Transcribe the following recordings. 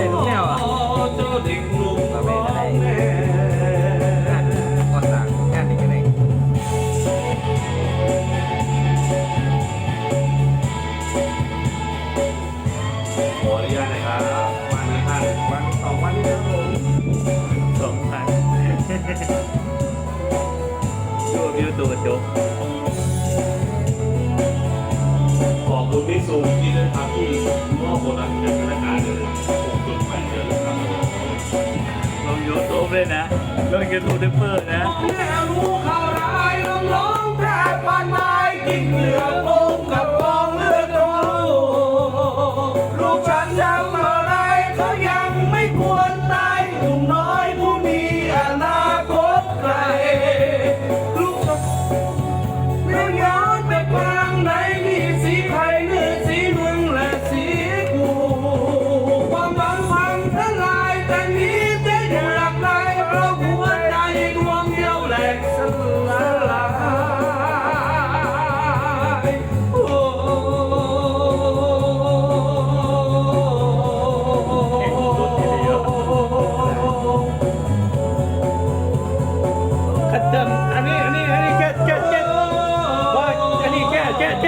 เล่นทุกแนวอะเจ้าเด็กหนุ่มของแม่งานก่อสร้างงานนี้ก็ได้ขออนุญาตนะครับวันนี้ท่านวันสองวันนี้ครับผมสองพันดูวิวตัวกระจกขอบคุณพี่ซูมที่ได้ทำที่มอบโบนัส งยูทูบเลยนะลงยูทูบเปอร์นะแม่ลูกเขาร้ายน้องร้องแทบปานไม้กินเหลือ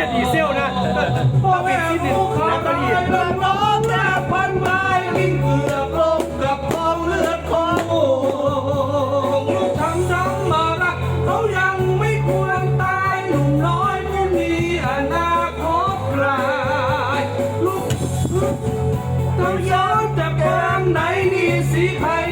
แค่แค่แค่ดีเซลนะพ่อแม่ลูกขาตะลีน้องแม่พันไม้วิ่งเกือบลงกับกองเลือดของโอลูกทำน้ำมารักเขายังไม่ควรตายหนุ่มน้อยผู้มีอนาคตไกลลูกเราย้อนจากแกมไหนนี่สีไข่นั้น